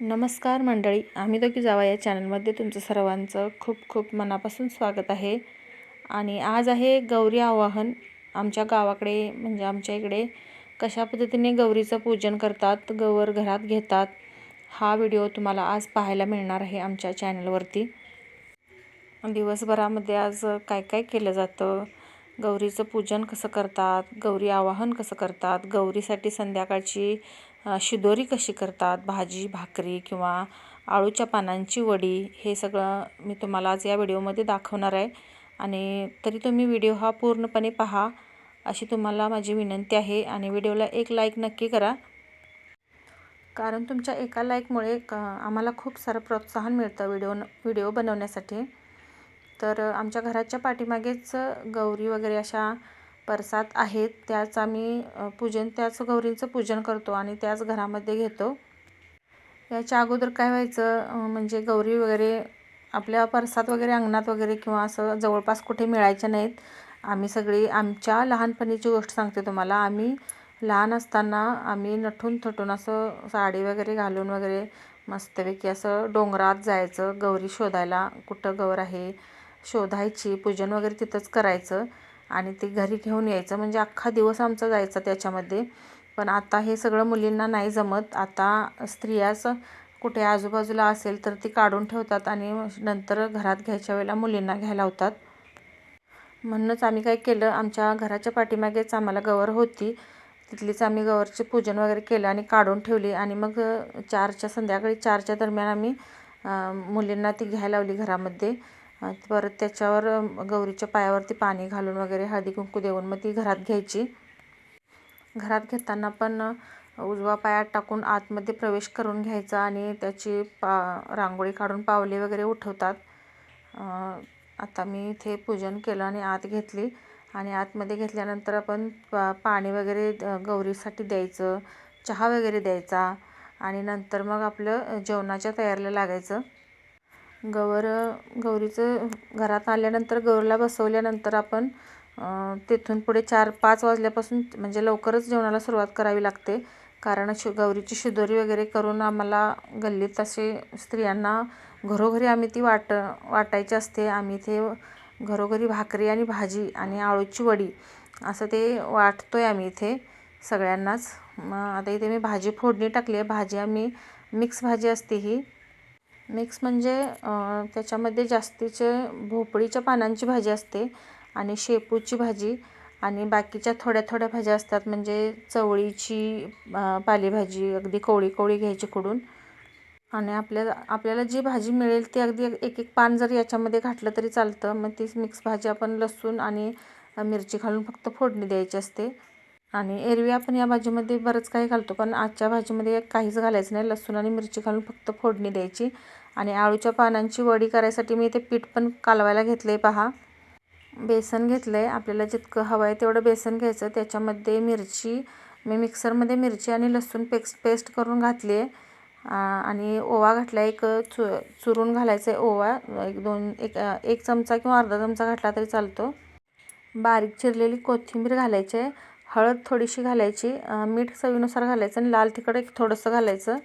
नमस्कार मंडळी आम्ही दोघी जावा या चॅनलमध्ये तुमचं सर्वांचं खूप खूप मनापासून स्वागत आहे. आणि आज आहे गौरी आवाहन. आमच्या गावाकडे म्हणजे आमच्या इकडे कशा पद्धतीने गौरीचं पूजन करतात गौर घरात घेतात हा व्हिडिओ तुम्हाला आज पाहायला मिळणार आहे आमच्या चॅनलवरती. दिवसभरामध्ये आज काय काय केलं जातं? गौरीचं पूजन कसं करतात? गौरी आवाहन कसं करतात? गौरीसाठी संध्याकाळची शिदोरी कशी करतात? भाजी भाकरी किंवा आळूच्या पानांची वडी? हे सगळं मी तुम्हाला आज या व्हिडिओमध्ये दाखवणार आहे. आणि तरी तुम्ही व्हिडिओ हा पूर्णपणे पहा अशी तुम्हाला माझी विनंती आहे आणि व्हिडिओला एक लाईक नक्की करा. कारण तुमच्या एका लाईकमुळे क आम्हाला खूप सारं प्रोत्साहन मिळतं व्हिडिओ व्हिडिओ बनवण्यासाठी. तर आमच्या घराच्या पाठीमागेच गौरी वगैरे अशा परसात आहेत त्याच आम्ही पूजन त्याच गौरींचं पूजन करतो आणि त्याच घरामध्ये घेतो. याच्या अगोदर काय व्हायचं म्हणजे गौरी वगैरे आपल्या परसात वगैरे अंगणात वगैरे किंवा असं जवळपास कुठे मिळायच्या नाहीत. आम्ही सगळी आमच्या लहानपणीची गोष्ट सांगते तुम्हाला. आम्ही लहान असताना आम्ही नठून थटून असं साडी वगैरे घालून वगैरे मस्तपैकी असं डोंगरात जायचं. गौरी शोधायला कुठं गौर आहे शोधायची पूजन वगैरे तिथंच करायचं. आणि ते घरी घेऊन यायचं. म्हणजे अख्खा दिवस आमचा जायचा त्याच्यामध्ये. पण आता हे सगळं मुलींना नाही जमत. आता स्त्रियाच कुठे आजूबाजूला असेल तर ती काढून ठेवतात आणि नंतर घरात घ्यायच्या वेळेला मुलींना घ्यायला होतात म्हणूनच आम्ही काय केलं आमच्या घराच्या पाठीमागेच आम्हाला गवर होती. तिथलीच आम्ही गवरचे पूजन वगैरे केलं आणि काढून ठेवली. आणि मग चारच्या संध्याकाळी चारच्या दरम्यान आम्ही मुलींना ती घ्यायला लावली घरामध्ये. परत त्याच्यावर गौरीच्या पायावरती पाणी घालून वगैरे हळदी कुंकू देऊन मग ती घरात घ्यायची. घरात घेताना पण उजवा पायात टाकून आतमध्ये प्रवेश करून घ्यायचा आणि त्याची पा रांगोळी काढून पावले वगैरे उठवतात. आता मी इथे पूजन केलं आणि आत घेतली. आणि आतमध्ये घेतल्यानंतर आपण पा पाणी वगैरे गौरीसाठी द्यायचं चहा वगैरे द्यायचा आणि नंतर मग आपलं जेवणाच्या तयारीला लागायचं. गवर गौरीचं घरात आल्यानंतर गौरीला बसवल्यानंतर आपण तिथून पुढे चार पाच वाजल्यापासून म्हणजे लवकरच जेवणाला सुरुवात करावी लागते. कारण शि गौरीची शिदोरी वगैरे करून आम्हाला गल्लीत असे स्त्रियांना घरोघरी आम्ही ती वाट वाटायची असते. आम्ही ते घरोघरी भाकरी आणि भाजी आणि आळूची वडी असं ते वाटतो आहे आम्ही इथे सगळ्यांनाच. मग आता इथे मी भाजी फोडणी टाकली आहे. भाजी आम्ही मिक्स भाजी असते ही. मिक्स म्हणजे त्याच्यामध्ये जास्तीचे भोपळीच्या पानांची भाजी असते आणि शेपूची भाजी आणि बाकीच्या थोड्या थोड्या भाज्या असतात म्हणजे चवळीची पालेभाजी अगदी कोवळी कोवळी घ्यायची कुडून. आणि आपल्याला आपल्याला जी भाजी मिळेल ती अगदी एक एक पान जर याच्यामध्ये घातलं तरी चालतं. मग ती मिक्स भाजी आपण लसूण आणि मिरची घालून फक्त फोडणी द्यायची असते. आणि एरवी आपण या भाजीमध्ये बरंच काही घालतो पण आजच्या भाजीमध्ये काहीच घालायचं नाही. लसूण आणि मिरची घालून फक्त फोडणी द्यायची. आणि आळूच्या पानांची वडी करायसाठी मी ते पीठ पण कालवायला घेतलं आहे पहा. बेसन घेतलं आहे आपल्याला जितकं हवं आहे तेवढं बेसन घ्यायचं. त्याच्यामध्ये मिरची मी मिक्सरमध्ये मिरची आणि लसूण पेस्ट पेस्ट करून घातली आहे आणि ओवा घातला एक चु चुरून घालायचं आहे ओवा. एक दोन एक एक चमचा किंवा अर्धा चमचा घातला तरी चालतो. बारीक चिरलेली कोथिंबीर घालायची आहे. हळद थोडीशी घालायची मीठ चवीनुसार घालायचं आणि लाल तिखट एक थोडंसं घालायचं.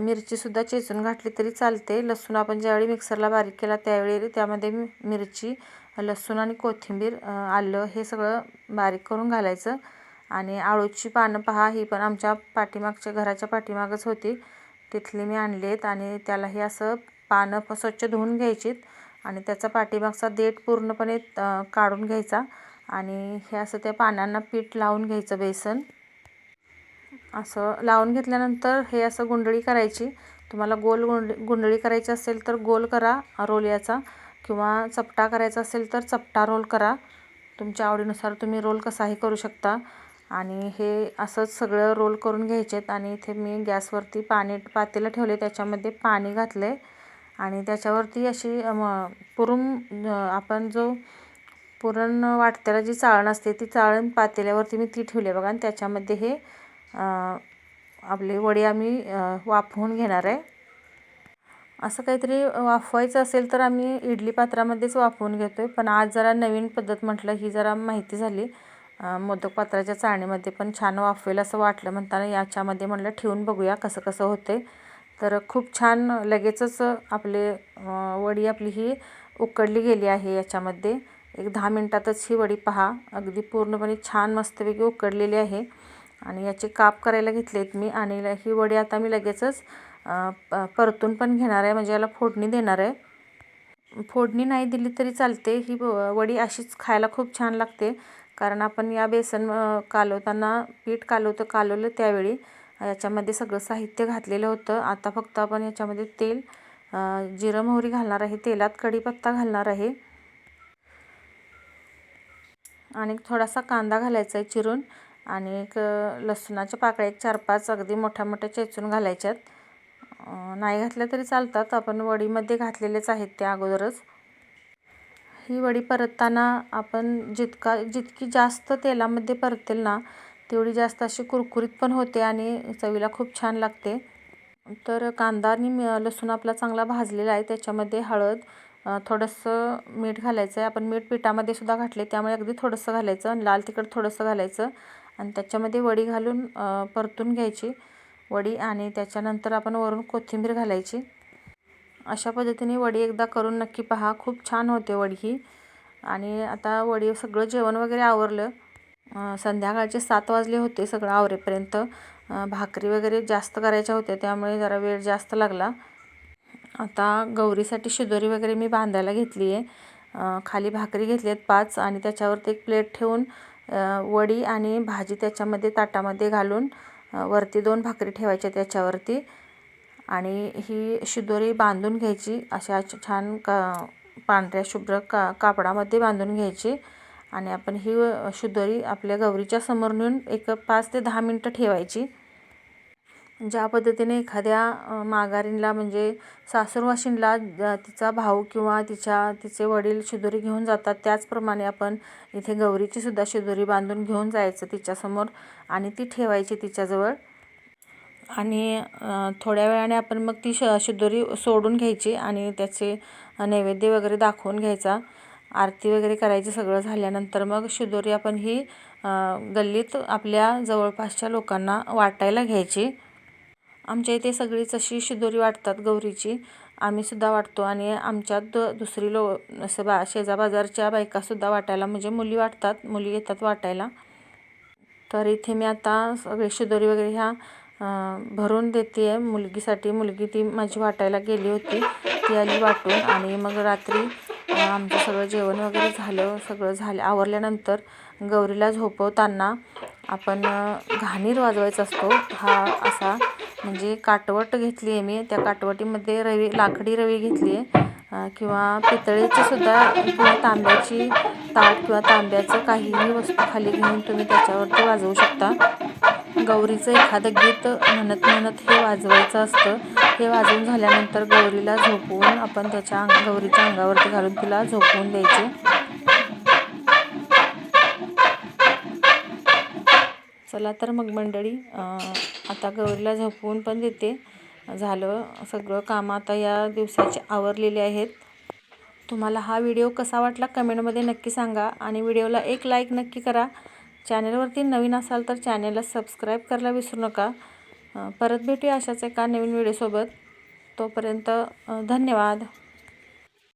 मिरचीसुद्धा चेचून घातली तरी चालते. लसूण आपण ज्यावेळी मिक्सरला बारीक केला त्यावेळी त्यामध्ये मिरची लसूण आणि कोथिंबीर आलं हे सगळं बारीक करून घालायचं. आणि आळूची पानं पहा ही पण आमच्या पाठीमागच्या घराच्या पाठीमागच होती. तिथली मी आणली आहेत आणि त्याला हे असं पानं स्वच्छ धुवून घ्यायचीत आणि त्याचा पाठीमागचा देठ पूर्णपणे काढून घ्यायचा. आणि हे असं त्या पानांना पीठ लावून घ्यायचं बेसन. असं लावून घेतल्यानंतर हे असं गुंडळी करायची. तुम्हाला गोल गुंड गुंडळी करायची असेल तर गोल करा रोल याचा किंवा चपटा करायचा असेल तर चपटा रोल करा. तुमच्या आवडीनुसार तुम्ही रोल कसाही करू शकता. आणि हे असंच सगळं रोल करून घ्यायचेत आणि इथे मी गॅसवरती पाणी पातेलं ठेवले त्याच्यामध्ये पाणी घातलं आहे आणि त्याच्यावरती अशी पुरून आपण जो पुरण वाटत्याला जी चाळण असते ती चाळण पातेल्यावरती मी ती ठेवली आहे बघा. आणि त्याच्यामध्ये हे आपले वडे आम्ही वाफवून घेणार आहे. असं काहीतरी वाफवायचं असेल तर आम्ही इडली पात्रामध्येच वाफवून घेतो आहे पण आज जरा नवीन पद्धत म्हटलं ही जरा माहिती झाली. मोदक पात्राच्या चाळणीमध्ये पण छान वाफवेल असं वाटलं म्हणताना याच्यामध्ये म्हटलं ठेवून बघूया कसं कसं होते तर खूप छान लगेचच आपले वडी आपली ही उकडली गेली आहे याच्यामध्ये. एक दहा मिनटातच ही वडी पहा. अगदी पूर्णपणे छान मस्तपैकी उकडलेली आहे. आणि याचे काप करायला घेतले आहेत मी आणि ही वडी आता मी लगेचच परतून पण घेणार आहे. म्हणजे याला फोडणी देणार आहे. फोडणी नाही दिली तरी चालते. ही वडी अशीच खायला खूप छान लागते. कारण आपण या बेसन कालवताना पीठ कालवतं कालवलं त्यावेळी याच्यामध्ये सगळं साहित्य घातलेलं होतं. आता फक्त आपण याच्यामध्ये तेल जिरं मोहरी घालणार आहे. तेलात कढीपत्ता घालणार आहे. आणि थोडासा कांदा घालायचा आहे चिरून आणि एक लसणाच्या पाकळ्या एक चार पाच अगदी मोठ्या मोठ्या चेचून घालायच्यात. नाही घातल्या तरी चालतात. आपण वडीमध्ये घातलेलेच आहेत त्या अगोदरच. ही वडी परतताना आपण जितका जितकी जास्त तेलामध्ये परतेल ना तेवढी जास्त अशी कुरकुरीत पण होते आणि चवीला खूप छान लागते. तर कांदा आणि लसूण आपला चांगला भाजलेला आहे. त्याच्यामध्ये हळद थोडंसं मीठ घालायचं आहे आपण मीठ पिठामध्ये सुद्धा घातले त्यामुळे अगदी थोडंसं घालायचं आणि लाल तिखट थोडंसं घालायचं. आणि त्याच्यामध्ये वडी घालून परतून घ्यायची वडी आणि त्याच्यानंतर आपण वरून कोथिंबीर घालायची. अशा पद्धतीने वडी एकदा करून नक्की पहा. खूप छान होते वडी ही. आणि आता वडी सगळं जेवण वगैरे आवरलं. संध्याकाळचे सात वाजले होते सगळं आवरेपर्यंत. भाकरी वगैरे जास्त करायच्या होत्या त्यामुळे जरा वेळ जास्त लागला. आता गौरीसाठी शिदोरी वगैरे मी बांधायला घेतली आहे. खाली भाकरी घेतली आहेत पाच आणि त्याच्यावरती एक प्लेट ठेवून वडी आणि भाजी त्याच्यामध्ये ताटामध्ये घालून वरती दोन भाकरी ठेवायच्या त्याच्यावरती. आणि ही शिदोरी बांधून घ्यायची अशा छान का पांढऱ्या शुभ्र का कापडामध्ये बांधून घ्यायची. आणि आपण ही शिदोरी आपल्या गौरीच्या समोर नेऊन एक पाच ते दहा मिनटं ठेवायची. ज्या पद्धतीने एखाद्या माघारीणला म्हणजे सासूरवाशीणला तिचा भाऊ किंवा तिच्या तिचे वडील शिदोरी घेऊन जातात त्याचप्रमाणे आपण इथे गौरीचीसुद्धा शिदोरी बांधून घेऊन जायचं तिच्यासमोर आणि ती ठेवायची तिच्याजवळ. आणि थोड्या वेळाने आपण मग ती श शिदोरी सोडून घ्यायची आणि त्याचे नैवेद्य वगैरे दाखवून घ्यायचा. आरती वगैरे करायची सगळं झाल्यानंतर मग शिदोरी आपण ही गल्लीत आपल्या जवळपासच्या लोकांना वाटायला घ्यायची. आमच्या इथे सगळीच अशी शिदोरी वाटतात गौरीची. आम्हीसुद्धा वाटतो आणि आमच्यात दुसरी लो असं बा शेजाबाजारच्या बायकासुद्धा वाटायला म्हणजे मुली वाटतात मुली येतात वाटायला. तर इथे मी आता सगळे शिदोरी वगैरे ह्या भरून देते आहे मुलगीसाठी मुलगी ती माझी वाटायला गेली होती. ती आली वाटून आणि मग रात्री आमचं सगळं जेवण वगैरे झालं. सगळं झालं. आवरल्यानंतर गौरीला झोपवताना आपण घाणीर वाजवायचा असतो. हा असा म्हणजे काटवट घेतली आहे मी. त्या काटवटीमध्ये रवी लाकडी रवी घेतली आहे. किंवा पितळेची सुद्धा किंवा तांब्याची ताट किंवा तांब्याचं काहीही वस्तू खाली घेऊन तुम्ही त्याच्यावरती वाजवू शकता. गौरीचं एखादं गीत म्हणत म्हणत हे वाजवायचं असतं. हे वाजवून झाल्यानंतर गौरीला झोपवून आपण त्याच्या गौरीच्या अंगावरती घालून तिला झोपवून द्यायचे. चला तर मग मंडळी आता गौरीला झोपवून पण देते. झालं सगळं कामं आता या दिवसाचे आवरलेले आहेत. तुम्हाला हा व्हिडिओ कसा वाटला कमेंटमध्ये नक्की सांगा आणि व्हिडिओला एक लाईक नक्की करा. चॅनलवरती नवीन असाल तर चॅनलला सबस्क्राईब करायला विसरू नका. परत भेटूया अशाच एका नवीन व्हिडिओसोबत. तोपर्यंत धन्यवाद.